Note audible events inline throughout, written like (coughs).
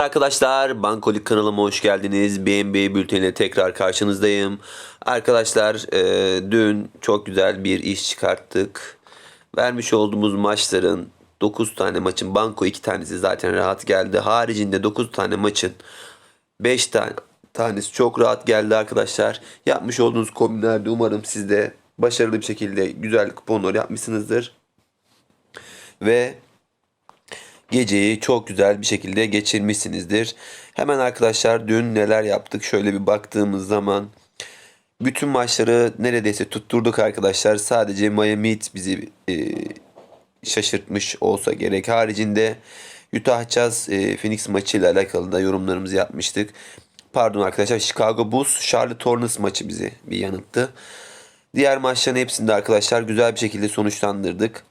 Arkadaşlar Bankolik kanalıma hoş geldiniz. BNB bülteniyle tekrar karşınızdayım. Arkadaşlar e, dün çok güzel bir iş çıkarttık. Vermiş olduğumuz maçların 9 tane maçın banko 2 tanesi zaten rahat geldi. Haricinde 9 tane maçın 5 tane tanesi çok rahat geldi arkadaşlar. Yapmış olduğunuz kombinlerde umarım siz de başarılı bir şekilde güzel kuponlar yapmışsınızdır. Ve geceyi çok güzel bir şekilde geçirmişsinizdir. Hemen arkadaşlar dün neler yaptık şöyle bir baktığımız zaman bütün maçları neredeyse tutturduk arkadaşlar. Sadece Miami Heat bizi e, şaşırtmış olsa gerek. Haricinde Utah Jazz e, Phoenix maçıyla alakalı da yorumlarımızı yapmıştık. Pardon arkadaşlar Chicago Bulls Charlotte Hornets maçı bizi bir yanılttı. Diğer maçların hepsinde arkadaşlar güzel bir şekilde sonuçlandırdık.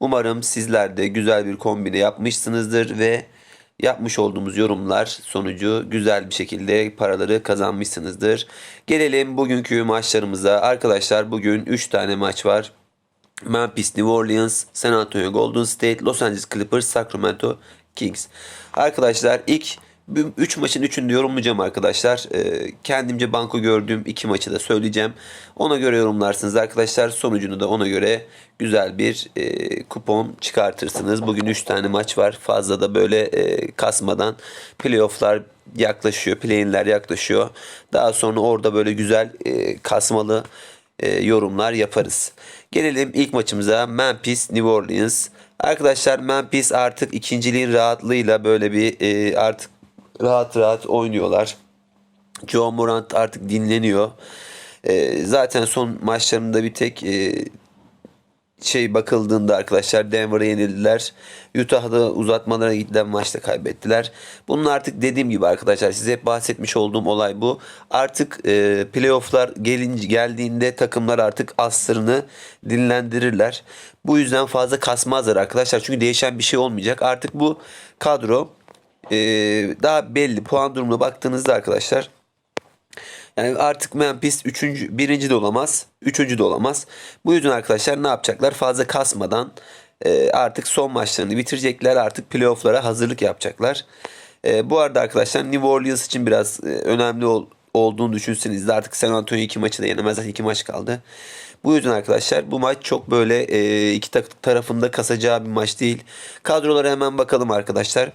Umarım sizler de güzel bir kombine yapmışsınızdır ve yapmış olduğumuz yorumlar sonucu güzel bir şekilde paraları kazanmışsınızdır. Gelelim bugünkü maçlarımıza. Arkadaşlar bugün 3 tane maç var. Memphis, New Orleans, San Antonio Golden State, Los Angeles Clippers, Sacramento Kings. Arkadaşlar ilk 3 maçın 3'ünü de yorumlayacağım arkadaşlar. Ee, kendimce banko gördüğüm 2 maçı da söyleyeceğim. Ona göre yorumlarsınız arkadaşlar. Sonucunu da ona göre güzel bir e, kupon çıkartırsınız. Bugün 3 tane maç var. Fazla da böyle e, kasmadan playofflar yaklaşıyor. Play-in'ler yaklaşıyor. Daha sonra orada böyle güzel e, kasmalı yorumlar yaparız. Gelelim ilk maçımıza Memphis New Orleans. Arkadaşlar Memphis artık ikinciliğin rahatlığıyla böyle bir artık rahat rahat oynuyorlar. Joe Morant artık dinleniyor. E, zaten son maçlarında bir tek e, şey bakıldığında arkadaşlar Denver'a yenildiler. Utah'da uzatmalara gidilen maçta kaybettiler. Bunun artık dediğim gibi arkadaşlar size hep bahsetmiş olduğum olay bu. Artık e, playoff'lar gelince geldiğinde takımlar artık aslarını dinlendirirler. Bu yüzden fazla kasmazlar arkadaşlar. Çünkü değişen bir şey olmayacak. Artık bu kadro e, daha belli. Puan durumuna baktığınızda arkadaşlar yani artık Memphis 3. birinci de olamaz, 3. de olamaz. Bu yüzden arkadaşlar ne yapacaklar? Fazla kasmadan e, artık son maçlarını bitirecekler. Artık playoff'lara hazırlık yapacaklar. E, bu arada arkadaşlar New Orleans için biraz e, önemli ol, olduğunu düşünseniz de artık San Antonio iki maçı da yenemezler. iki maç kaldı. Bu yüzden arkadaşlar bu maç çok böyle e, iki tarafında kasacağı bir maç değil. Kadrolara hemen bakalım arkadaşlar.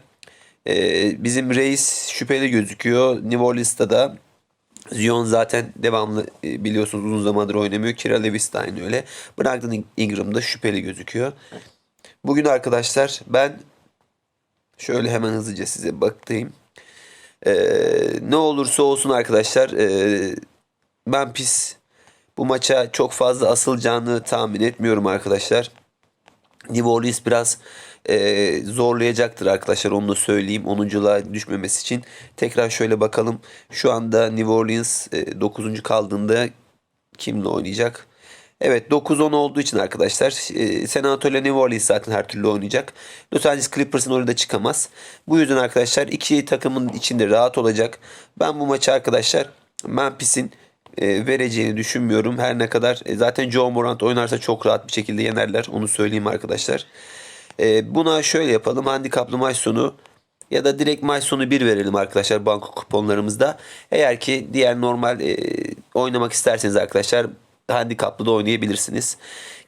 E, bizim reis şüpheli gözüküyor. New Orleans'ta da Zion zaten devamlı e, biliyorsunuz uzun zamandır oynamıyor. Kira aynı öyle. Brandon Ingram da şüpheli gözüküyor. Bugün arkadaşlar ben şöyle hemen hızlıca size bakayım. Ee, ne olursa olsun arkadaşlar e, Memphis bu maça çok fazla asılacağını tahmin etmiyorum arkadaşlar. New Orleans biraz e, zorlayacaktır arkadaşlar onu da söyleyeyim 10'unculuğa düşmemesi için. Tekrar şöyle bakalım. Şu anda New Orleans e, 9. kaldığında kimle oynayacak? Evet 9-10 olduğu için arkadaşlar e, San Antonio New Orleans zaten her türlü oynayacak. Los Angeles Clippers'ın orada çıkamaz. Bu yüzden arkadaşlar iki takımın içinde rahat olacak. Ben bu maçı arkadaşlar Memphis'in e, vereceğini düşünmüyorum. Her ne kadar e, zaten Joe Morant oynarsa çok rahat bir şekilde yenerler. Onu söyleyeyim arkadaşlar. E, buna şöyle yapalım. Handikaplı maç sonu ya da direkt maç sonu 1 verelim arkadaşlar banko kuponlarımızda. Eğer ki diğer normal e, oynamak isterseniz arkadaşlar handikaplı da oynayabilirsiniz.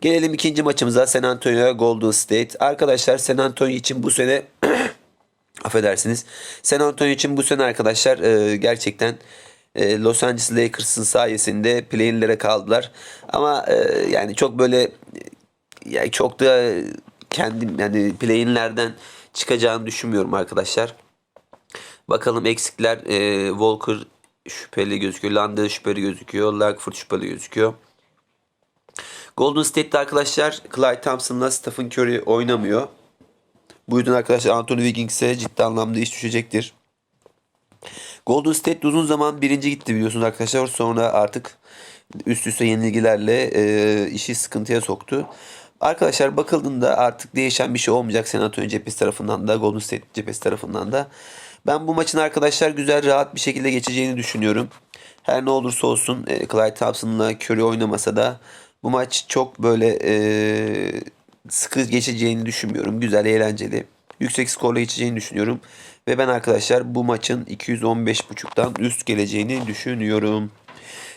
Gelelim ikinci maçımıza San Antonio Golden State. Arkadaşlar San Antonio için bu sene (coughs) affedersiniz. San Antonio için bu sene arkadaşlar e, gerçekten e, Los Angeles Lakers'ın sayesinde play-in'lere kaldılar. Ama e, yani çok böyle e, yani çok da kendim yani play-in'lerden çıkacağını düşünmüyorum arkadaşlar. Bakalım eksikler e, Walker şüpheli gözüküyor. Landa şüpheli gözüküyor. Langford şüpheli gözüküyor. Golden State'de arkadaşlar Clyde Thompson'la Stephen Curry oynamıyor. Bu yüzden arkadaşlar Anthony Wiggins'e ciddi anlamda iş düşecektir. Golden State uzun zaman birinci gitti biliyorsunuz arkadaşlar. Sonra artık üst üste yenilgilerle e, işi sıkıntıya soktu. Arkadaşlar bakıldığında artık değişen bir şey olmayacak Antonio cephesi tarafından da Golden State cephesi tarafından da. Ben bu maçın arkadaşlar güzel rahat bir şekilde geçeceğini düşünüyorum. Her ne olursa olsun e, Clyde Thompson'la Curry oynamasa da bu maç çok böyle e, sıkı geçeceğini düşünmüyorum. Güzel, eğlenceli. Yüksek skorla geçeceğini düşünüyorum. Ve ben arkadaşlar bu maçın 215.5'tan üst geleceğini düşünüyorum.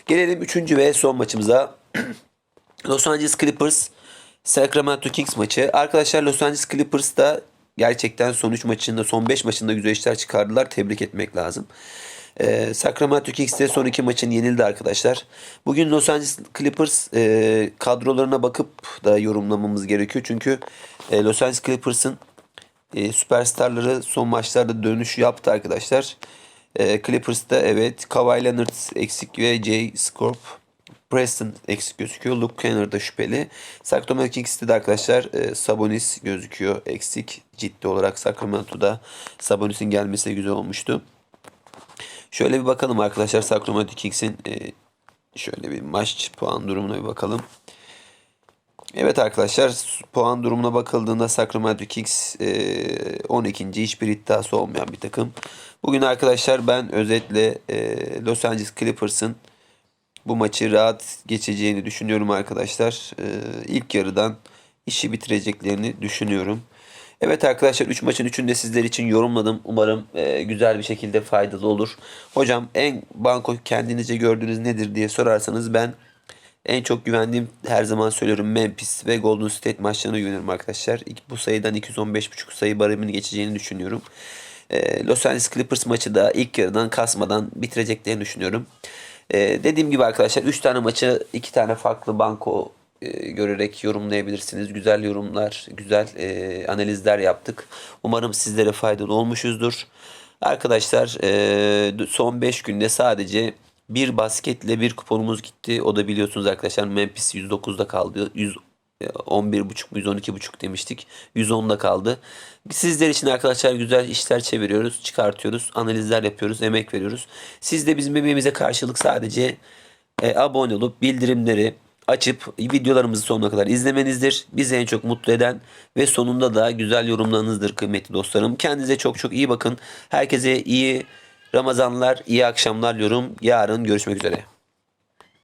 Gelelim 3. ve son maçımıza. (clears throat) Los Angeles Clippers Sacramento Kings maçı. Arkadaşlar Los Angeles Clippers da gerçekten son 3 maçında son 5 maçında güzel işler çıkardılar. Tebrik etmek lazım. Ee, Sacramento Kings de son 2 maçın yenildi arkadaşlar. Bugün Los Angeles Clippers e, kadrolarına bakıp da yorumlamamız gerekiyor. Çünkü e, Los Angeles Clippers'ın e, süperstarları son maçlarda dönüş yaptı arkadaşlar. E, Clippers'ta evet Kawhi Leonard eksik ve Jay Scorp Preston eksik gözüküyor. Luke Kennard da şüpheli. Sacramento Kings'te de arkadaşlar e, Sabonis gözüküyor eksik. Ciddi olarak Sacramento'da Sabonis'in gelmesi güzel olmuştu. Şöyle bir bakalım arkadaşlar Sacramento Kings'in e, şöyle bir maç puan durumuna bir bakalım. Evet arkadaşlar puan durumuna bakıldığında Sacramento Kings e, 12. hiçbir iddiası olmayan bir takım. Bugün arkadaşlar ben özetle e, Los Angeles Clippers'ın bu maçı rahat geçeceğini düşünüyorum arkadaşlar. E, ilk yarıdan işi bitireceklerini düşünüyorum. Evet arkadaşlar 3 maçın 3'ünü de sizler için yorumladım. Umarım e, güzel bir şekilde faydalı olur. Hocam en banko kendinizce gördüğünüz nedir diye sorarsanız ben en çok güvendiğim her zaman söylüyorum Memphis ve Golden State maçlarına güveniyorum arkadaşlar. Bu sayıdan 215.5 sayı baremini geçeceğini düşünüyorum. Ee, Los Angeles Clippers maçı da ilk yarıdan kasmadan bitireceklerini düşünüyorum. Ee, dediğim gibi arkadaşlar 3 tane maçı 2 tane farklı banko e, görerek yorumlayabilirsiniz. Güzel yorumlar, güzel e, analizler yaptık. Umarım sizlere faydalı olmuşuzdur. Arkadaşlar e, son 5 günde sadece bir basketle bir kuponumuz gitti. O da biliyorsunuz arkadaşlar Memphis 109'da kaldı. 100 e, 11.5 mu 112.5 demiştik. 110'da kaldı. Sizler için arkadaşlar güzel işler çeviriyoruz, çıkartıyoruz, analizler yapıyoruz, emek veriyoruz. Siz de bizim emeğimize karşılık sadece e, abone olup bildirimleri açıp videolarımızı sonuna kadar izlemenizdir. Bizi en çok mutlu eden ve sonunda da güzel yorumlarınızdır kıymetli dostlarım. Kendinize çok çok iyi bakın. Herkese iyi Ramazanlar, iyi akşamlar diyorum. Yarın görüşmek üzere.